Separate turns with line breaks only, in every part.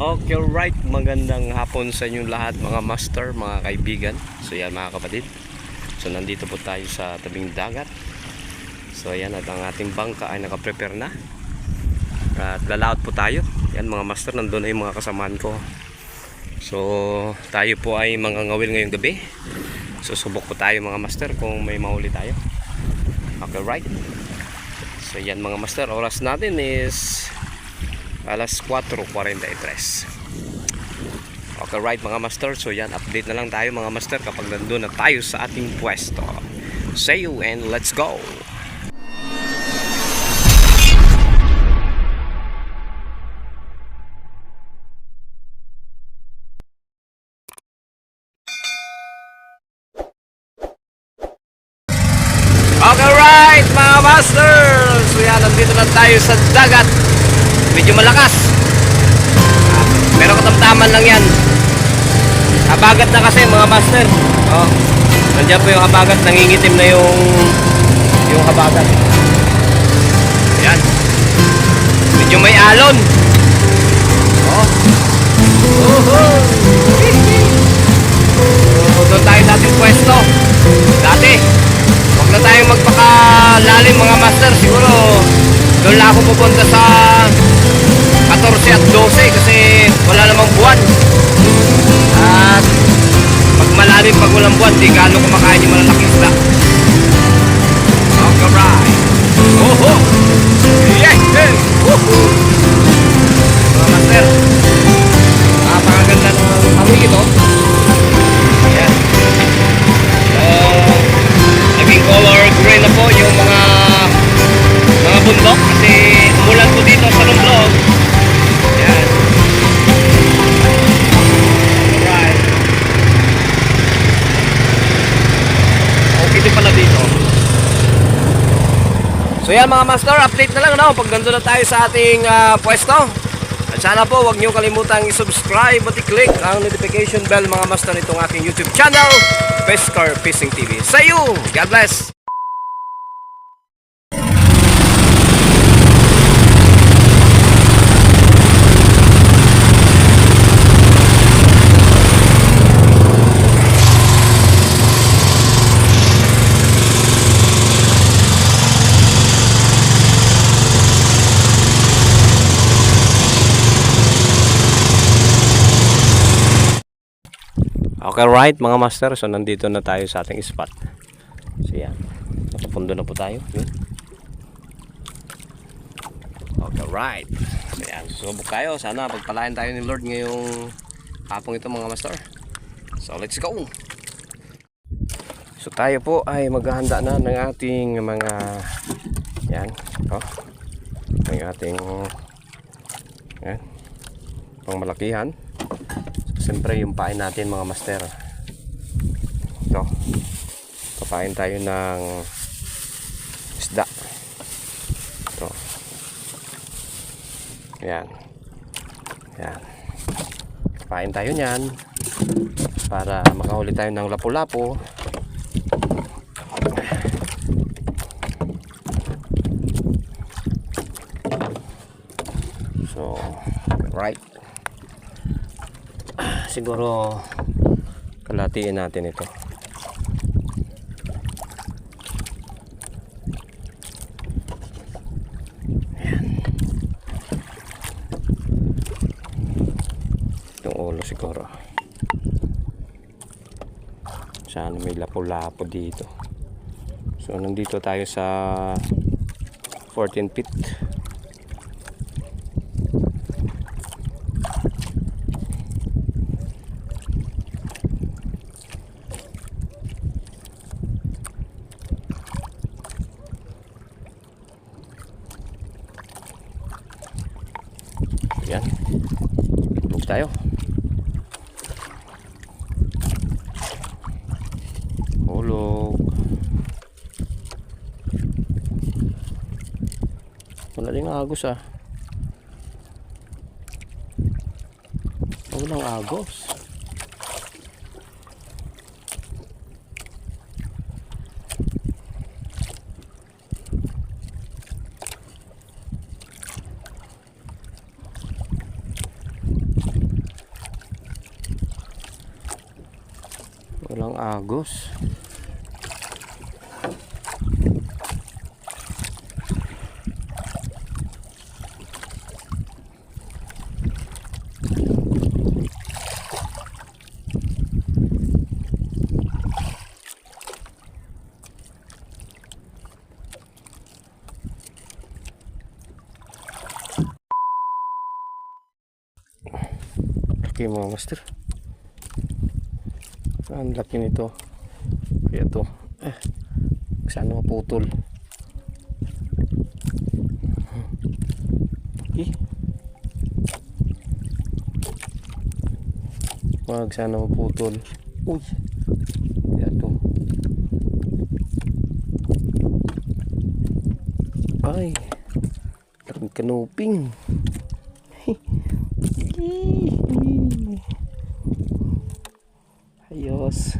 Okay, right. Magandang hapon sa inyong lahat, mga master, mga kaibigan. So yan mga kapatid. So nandito po tayo sa tabing dagat. So yan at ang ating bangka ay nakaprepare na. At lalaot po tayo. Yan mga master, nandun na yung mga kasamaan ko. So tayo po ay mga ngawil ngayong gabi. So subok po tayo mga master kung may mahuli tayo. Okay, right. So yan mga master, oras natin is alas 4.43 Okay right mga master. So yan update na lang tayo mga master Kapag nandun na tayo sa ating pwesto. See you and let's go! Okay right mga master. So yan nandito na tayo sa dagat Medyo malakas. Pero katamtaman lang yan. Habagat na kasi mga master. Oh, Nandiyan po yung habagat Nangingitim na yung Yung habagat Yan Medyo may alon. Oh. Uhu. So, doon tayo dating pwesto. Dati Huwag na tayong magpakalalim mga master. Siguro Doon lang ako pupunta sa 14 at 12 kasi wala namang buwan. At pag malalim pag walang buwan di gaano kumakain yung malalaking isda. Alright oho! Yeah yeah woohoo! Mga master napakaganda ng hangin ito yan uh, naging color green na po yung mga mga bundok kasi umulan po dito sa Romblon yan okay din pala dito. So yan mga master update na lang no? Pag nandun na tayo sa ating ah, pwesto. At sana po huwag nyo kalimutang i-subscribe at i-click ang notification bell mga master nitong aking YouTube channel Pescar Fishing TV sa you God bless Okay right mga master. So nandito na tayo sa ating spot. So yan. Nakapundo na po tayo. Yun. Okay right so yan susubok tayo sana pagpalain tayo ni Lord ngayong hapong ito mga master. So let's go! So tayo po ay maghahanda na ng ating mga yan oh. Ng ating yan pangmalakihan Siyempre yung pain natin mga master. Ito. Papain tayo ng isda. Ito. Yan. Yan. Papain tayo niyan para makahuli tayo ng lapu-lapu. So, right siguro kalatiin natin ito. Ayan. yung ulo siguro. Sana may lapo-lapo dito? So nandito tayo sa 14 feet Yan. Tulog tayo. Hulog. Wala din agos ah. Walang agos. Walang agos. Laki mga master. Ang laki nito. Kaya to. Eh, sana maputol. Eh. Wag sana maputol. Uy. Kaya to. Ay. Kanuping. Ayos.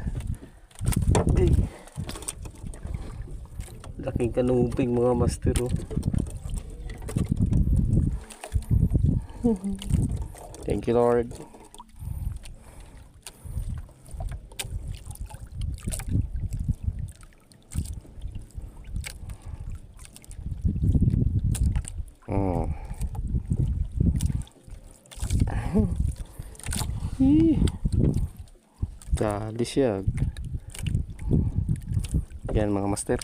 Ay. Laking kanuping mga master oh. Thank you Lord. Oh. Ih. Dali siya. Yan mga master.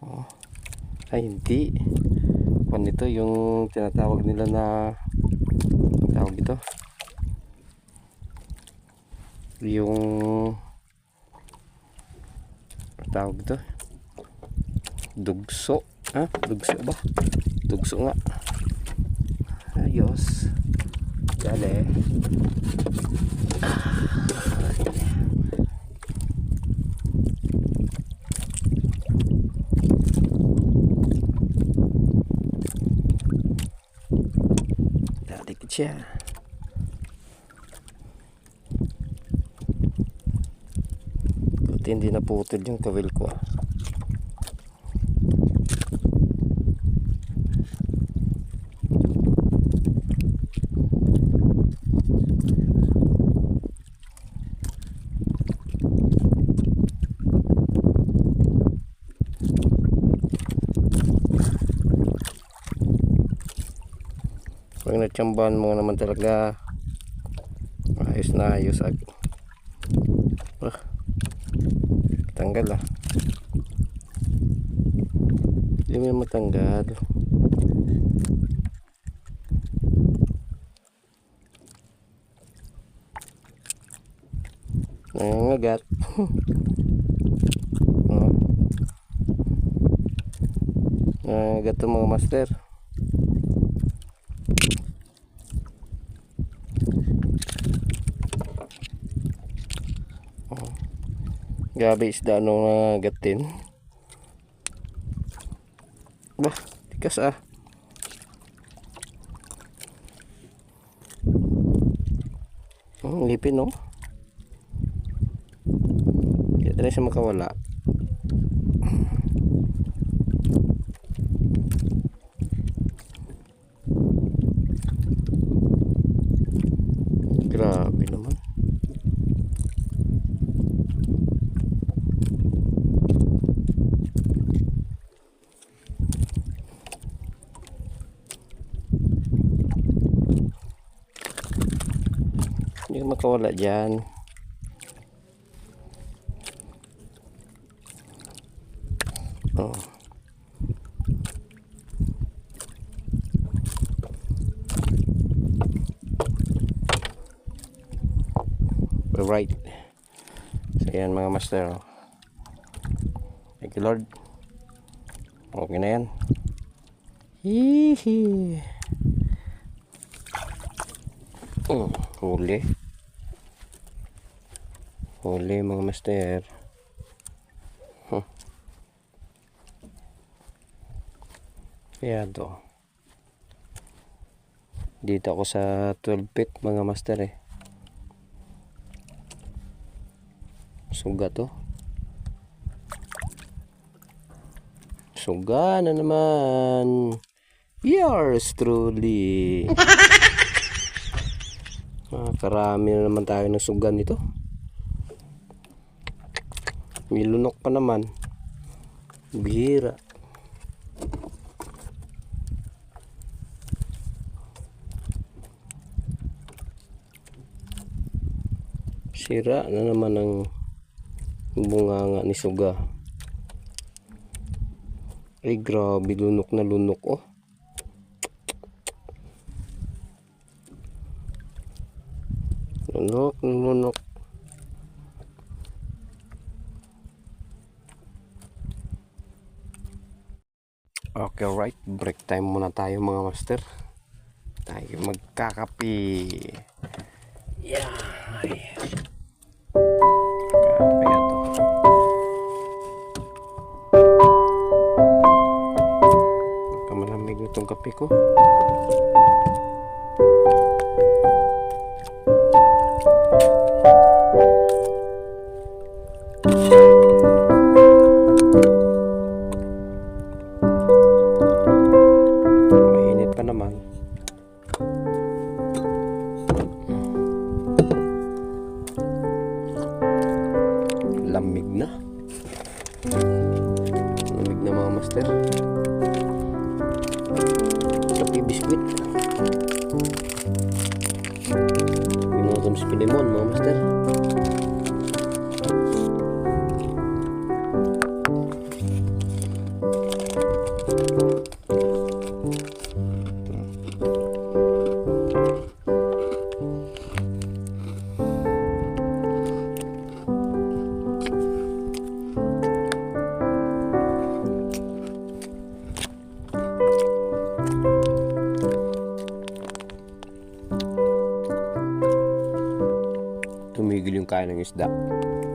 Oh. Ay hindi. Kung ito yung tinatawag nila na tawag ito. Yung tawag ito. Dugso. Ha? Dugso ba? Dugso nga. Ayos. Dali. Dalikit siya. Buti hindi naputol yung kawil ko. ah. Pag natsambahan mo naman talaga ayos na ayos ag ah, tanggal ah. Hindi mo na matanggal. Nangangagat. Oh. nangangagat to mga master Gabi isda nung nagatin. Bah, tikas ah. Hmm, ngipin no. Kaya na siya makawala. Grabe naman. Ka makawala dyan. Oh. Right. So yan mga master. oh. Thank you Lord. Okay na yan. Hihi. Oh, huli. Huli mga master. Huh. Kaya to. Dito ako sa 12 feet mga master eh. Suga to. Suga na naman. Yours truly. Ah, karami na naman tayo ng sugan nito. May lunok pa naman. Bihira. Sira na naman ang bunganga ni Suga. Ay grabe, lunok na lunok oh. Lunok, lunok. Okay, alright. Break time muna tayo mga master. Tayo magkakapi. Yeah. Kaya to. Baka malamig na itong kape ko. Spilimon mga master. Tumigil yung kain ng isda.